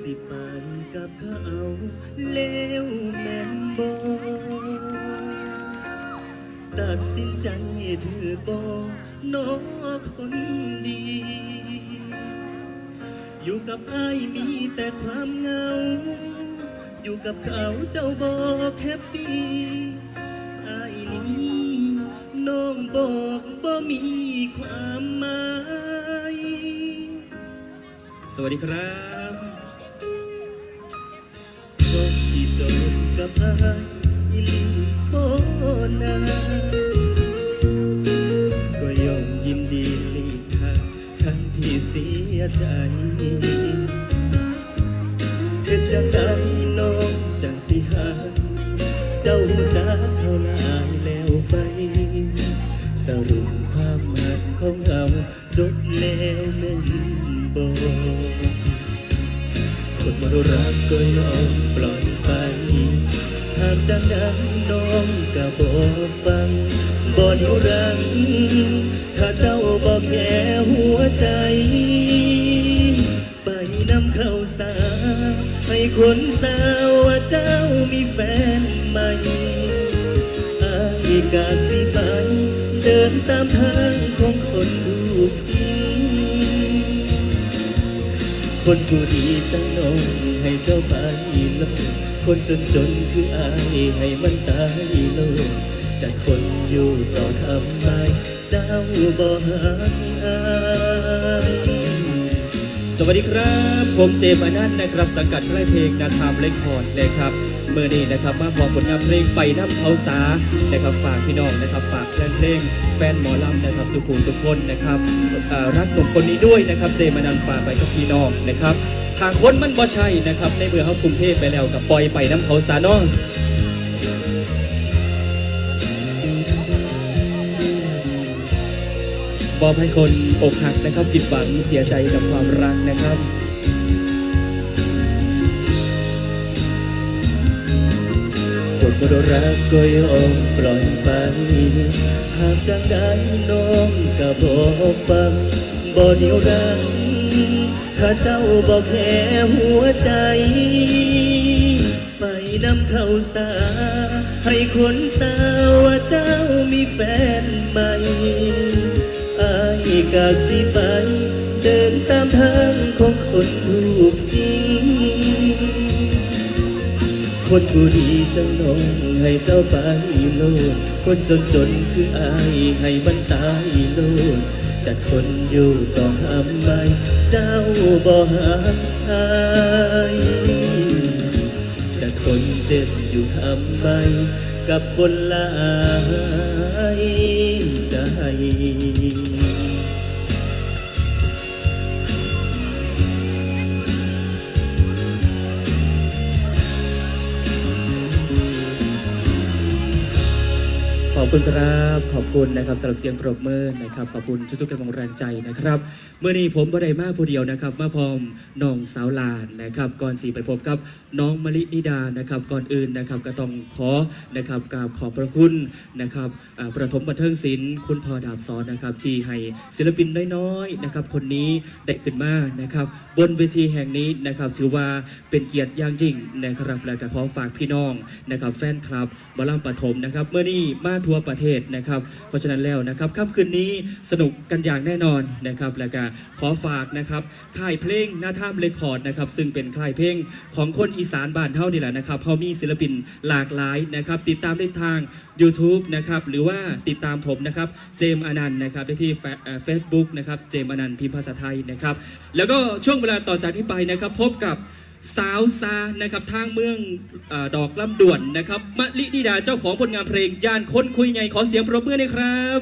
สิไปกับเขาเลวแม่นบอตัดสินใจถือบอน้อคนดี อยู่กับไอ้ายมีแต่ความเหงา อยู่กับเขาเจ้าบอกแฮปปี้ไอ้ายนี้น้องบอกบ่มีความหมาย สวัสดีครับ ก็สิจบกับอายอีหลีโอนาก็ยอมยินดีหลีกทางทั้งที่เสียใจเฮ็ดจังใดน้องจังสิหา เจ้าจักเท่าลายแล้วไป สรุปความหมันของเราจบแล้วแม่นบอกคนมรรัก ก็ยอมปล่อยไป หากจากนั้นน้องก็บอกฟังบ่นิ้วรัง ถ้าเจ้าบอกแค่หัวใจ ไปนำเข้าสา ให้คนสาวว่าเจ้ามีแฟนใหม่อายกาสิไปเดินตามทางของคนรู คนผู้ดีจังน้องให้เจ้าไปโลงคนจนจนคืออายให้มันตายโลงจากคนอยู่ต่อทำไมเจ้าบ่หักอาย สวัสดีครับ ผมเจมส์อนันนะครับสังกัดค่ายเพลงนาทามเลคคอร์ดนะครับเมื่อนี้นะครับมาพร้อมผลงานเพลงไปน้ำเขาสานะครับฝากพี่น้องนะครับฝากแฟนเพลงแฟนหมอลำนะครับสุขุมสุขคนนะครับรักหนุ่มคนนี้ด้วยนะครับเจมส์อนันฝากไปกับพี่น้องนะครับทางคนมันบ่ใช่นะครับในเมื่อเขาคุมเทพไปแล้วกับปล่อยไปน้ำเขาสาน้อง บอกให้คนอกหักนะครับผิดหวังเสียใจกับความรักนะครับคนบรรักก็ยอมปล่อยไป หากจากได้น้องก็บอกฟังบ่เดียวรังถ้าเจ้าบอกแค่หัวใจ ไปนำเข้าสา ให้คนสาวว่าเจ้ามีแฟนใหม่ กาสิไปเดินตามทางของคนถูกยิง คนผู้ดีจังนงให้เจ้าไปโลด คนจนจนคืออายให้มันตายโลดจะทนอยู่ต่อทำไม เจ้าบ่หายจะทนเจ็บอยู่ทำไม กับคนหลายใจ อบคุณครับ ขอบคุณนะครับสำหรับเสียงปรบมือนะครับ ขอบคุณทุกๆกำลังแรงใจนะครับ เมื่อนี้ผมบ่ได้มาผู้เดียวนะครับ มาพร้อมน้องสาวลานนะครับ ก่อนสีไปพบกับน้องมะลินิดานะครับ ก่อนอื่นนะครับก็ต้องขอนะครับกราบขอบพระคุณนะครับอ่าประถมบันเทิงศิลป์คุณพ่อดาบสอนนะครับที่ให้ศิลปินน้อยๆนะครับ คนนี้ได้ขึ้นมานะครับ บนเวทีแห่งนี้นะครับ ถือว่าเป็นเกียรติอย่างยิ่งนะครับและก็ขอฝากพี่น้องนะครับ แฟนคลับบอลลัมปฐมนะครับ เมื่อนี้มาทัวประเทศนะครับ เพราะฉะนั้นแล้วนะครับค่ำคืนนี้สนุกกันอย่างแน่นอนนะครับ และก็ขอฝากนะครับค่ายเพลงหน้าท่ามเรคคอร์ดนะครับ ซึ่งเป็นค่ายเพลงของคนอีสานบ้านเท่านี่แหละนะครับเขามีศิลปินหลากหลายนะครับ ติดตามได้ทาง YouTube นะครับ หรือว่าติดตามผมนะครับ เจมอนันต์นะครับได้ที่เฟซบุ๊กนะครับ เจมอนันต์พิมพ์ภาษาไทยนะครับ แล้วก็ช่วงเวลาต่อจากนี้ไปนะครับ พบกับ สาวซานะครับทางเมืองอดอกลำด่วนนะครับมะลินิดาเจ้าของผลงานเพลงย่านคนคุยไงขอเสียงปรบมือหน่อยครับ